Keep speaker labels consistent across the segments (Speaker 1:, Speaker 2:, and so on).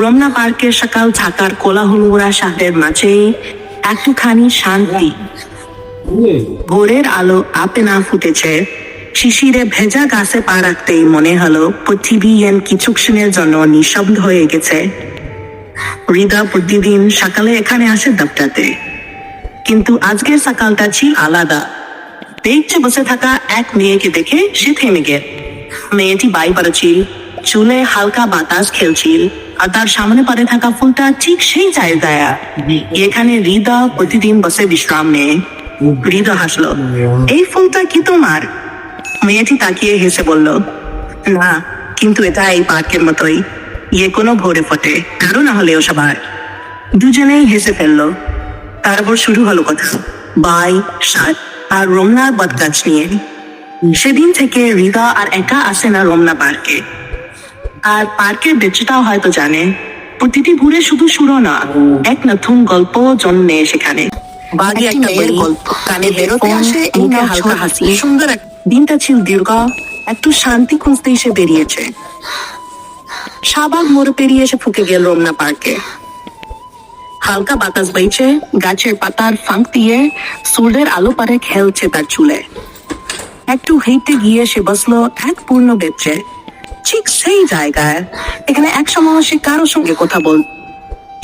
Speaker 1: রমনা পার্কের সকাল থাকার কোলাহলুরা শহরের মাঝেই একটুখানি শান্তি। ভোরের আলো আপে না ফুটেছে। শিশিরে ভেজা গাছে পা রাখতেই মনে হলো পৃথিবী এন কিছুক্ষণের জন্য নিঃশব্দ হয়ে গেছে। হৃদা প্রতিদিন সকালে এখানে আসে দপ্তরাতে। কিন্তু আজকের সকালটা ছিল আলাদা। দেখছে বসে থাকা এক মেয়েকে দেখে সে থেমে গেল। মেয়েটি বাই পড়েছিল। চুলে হালকা বাতাস খেলছিল, আর তার সামনে পড়ে থাকা ফুলটা ঠিক সেই জায়গায়। এখানে হৃদা প্রতিদিন বসে বিশ্রাম নেয়। হৃদা হাসলো, এই ফুলটা কি তোমার? মেয়েটি তাকিয়ে হেসে বলল, না, কিন্তু এটা এই পার্কের মতোই। ইয়ে কোনো ভোরে ফোটে, কারও না হলেও সবার। দুজনেই হেসে ফেলল, তারপর শুরু হলো কথা। বাই, সাত, আর রমনার বটগাছ নিয়ে। সেদিন থেকে হৃদা আর একা আসে না রমনা পার্কে। আর পার্কের বেচটাও হয়তো জানে। প্রতিটি ভোরে শুধু শুরো না এক নতুন গল্প জন্মে সেখানে। বাঘে একটা মেয়ের গল্প। কানে বেরোতে আসে এই হালকা হাসি। সুন্দর দিনটা ছিল দীর্ঘ। একটু শান্তি খুঁজতে এসে বেরিয়েছে। শাহবাগ মোড় পেরিয়ে এসে ফুকে গেল রমনা পার্কে। হালকা বাতাস বইছে গাছের পাতার ফাঁক দিয়ে সূর্যের আলো পারে খেলছে তার চুলে। একটু হেঁটে গিয়ে সে বসল এক পূর্ণ বেচে ঠিক সেই জায়গায় এখানে এক সময় সে কারোর সঙ্গে কথা বল,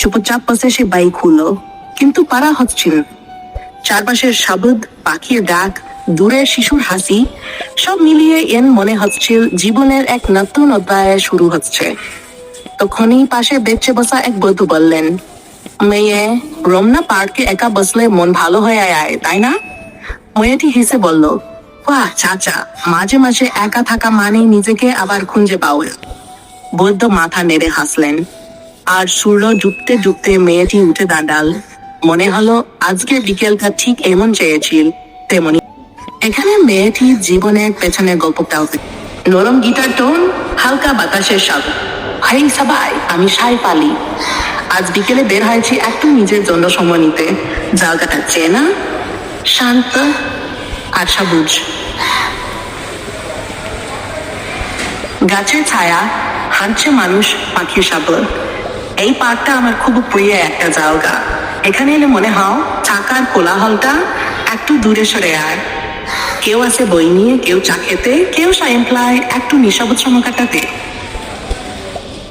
Speaker 1: চুপচাপ বসে সে বাইক খুললো, কিন্তু পারা হচ্ছিল চারপাশের শব্দ পাখির ডাক দূরের শিশুর হাসি, সব মিলিয়ে এন মনে হচ্ছিল জীবনের এক নতুন অধ্যায় শুরু হচ্ছে। তখনই পাশে বেঁচে বসা এক বধূ বললেন, মেয়ে, রমনা পার্কে একা বসলে মন ভালো হয়ে আয়, তাই না? মেয়েটি হেসে বলল বাহ চাচা। মাঝে মাঝে একা থাকা মানে নিজেকে আবার খুঁজে পাওয়া। বৈদ্য মাথা নেড়ে হাসলেন। আর সূর্য ডুবতে ডুবতে মেয়েটি উঠে দাঁড়াল। মনে হলো আজকের বিকেলটা ঠিক এমন চেয়েছিল, তেমনি। এখানে মেয়েটি জীবনের পেছনে গল্পটাও নরম গিটার টোন, হালকা বাতাসের সব হাই সবাই, আমি সাই পালি আজ বিকেলে বের হয়েছি একটু নিজের জন্য সময় নিতে। জায়গাটা চেনা, শান্ত আর সবুজ গাছের ছায়া, হাঁটছে মানুষ, পাখির সাবল এই পার্কটা আমার খুব প্রিয় একটা জায়গা। এখানে এলে মনে হয় চাকার কোলাহলটা একটু দূরে সরে আয়। কেউ আছে বই নিয়ে, কেউ চা খেতে, কেউ সাইম্পলায় একটু নিঃসবুজ সময় কাটাতে।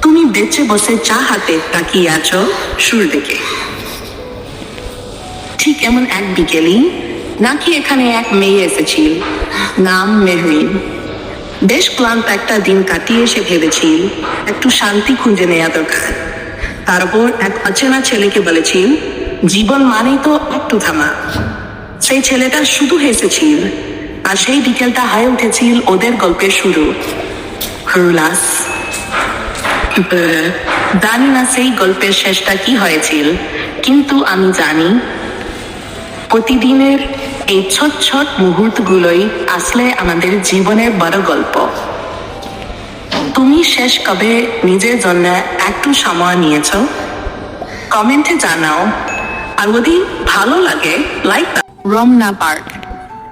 Speaker 1: তুমি বেঁচে বসে চা হাতে তাকিয়ে আছো সুর দিকে ঠিক এমন এক বিকেলই নাকি এখানে এক মেয়ে এসেছিল। নাম মেহরিন। বেশ ক্লান্ত একটা দিন কাটিয়ে এসে ভেবেছি একটু শান্তি খুঁজে নেওয়া দরকার। তারপর এক অচেনা ছেলেকে বলেছিল, জীবন মানেই তো একটু থামা সেই ছেলেটা শুধু হেসেছিল, আর সেই বিকেলটা হয়ে উঠেছিল ওদের গল্পের শুরু। জানি না সেই গল্পের শেষটা কি হয়েছিল, কিন্তু আমি জানি, প্রতিদিনের এই ছোট ছোট মুহূর্তগুলোই আসলে আমাদের জীবনের বড় গল্প। তুমি শেষ কবে নিজের জন্য একটু সময় নিয়েছ? কমেন্টে জানাও। আর যদি ভালো লাগে লাইক রমনা পার্ক।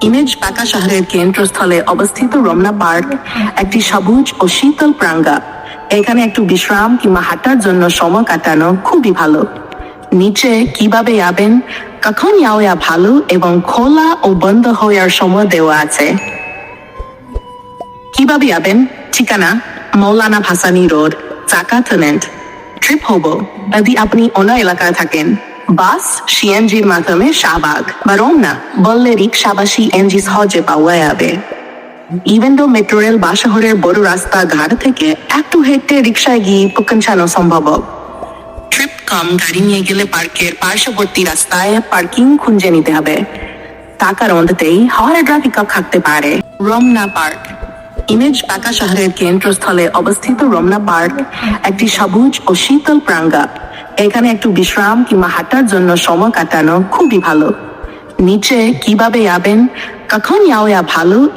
Speaker 1: ইমেজ পাকা শহরের কেন্দ্রস্থলে অবস্থিত রমনা পার্ক একটি সবুজ ও শীতল প্রাঙ্গা এখানে একটু বিশ্রাম কিংবা হাঁটার জন্য সময় কাটানো খুবই ভালো। নিচে কীভাবে যাবেন? কখন যাওয়া ভালো এবং খোলা ও বন্ধ হওয়ার সময় দেওয়া আছে। কীভাবে যাবেন? ঠিকানা, মৌলানা ভাসানি রোড চাকাথনেন্ট ট্রিপ হব যদি আপনি অন্য এলাকায় থাকেন। বাস, সিএনজির মাধ্যমে শাহবাগ। বা রমনা বললে রিক্সা বা সিএনজি সহজে পাওয়া যাবে। ইভেন দো মেট্রো রেল বা শহরের বড় রাস্তা ঘাট থেকে একটু হেঁটে রিক্সায় গিয়ে পৌঁছানো সম্ভব। কম গাড়ি নিয়ে গেলে পার্কের পার্শ্ববর্তী রাস্তায় পার্কিং খুঁজে নিতে হবে। টাকার মধ্যেই হাওয়ার ট্রাফিক থাকতে পারে। রমনা পার্ক। ইমেজ পাকা শহরের কেন্দ্রস্থলে অবস্থিত রমনা পার্ক একটি সবুজ ও শীতল প্রাঙ্গা। এখানে একটু বিশ্রাম কিংবা হাঁটার জন্য সময় কাটানো খুবই ভালো। নিচে কীভাবে যাবেন, কখন যাওয়া ভালো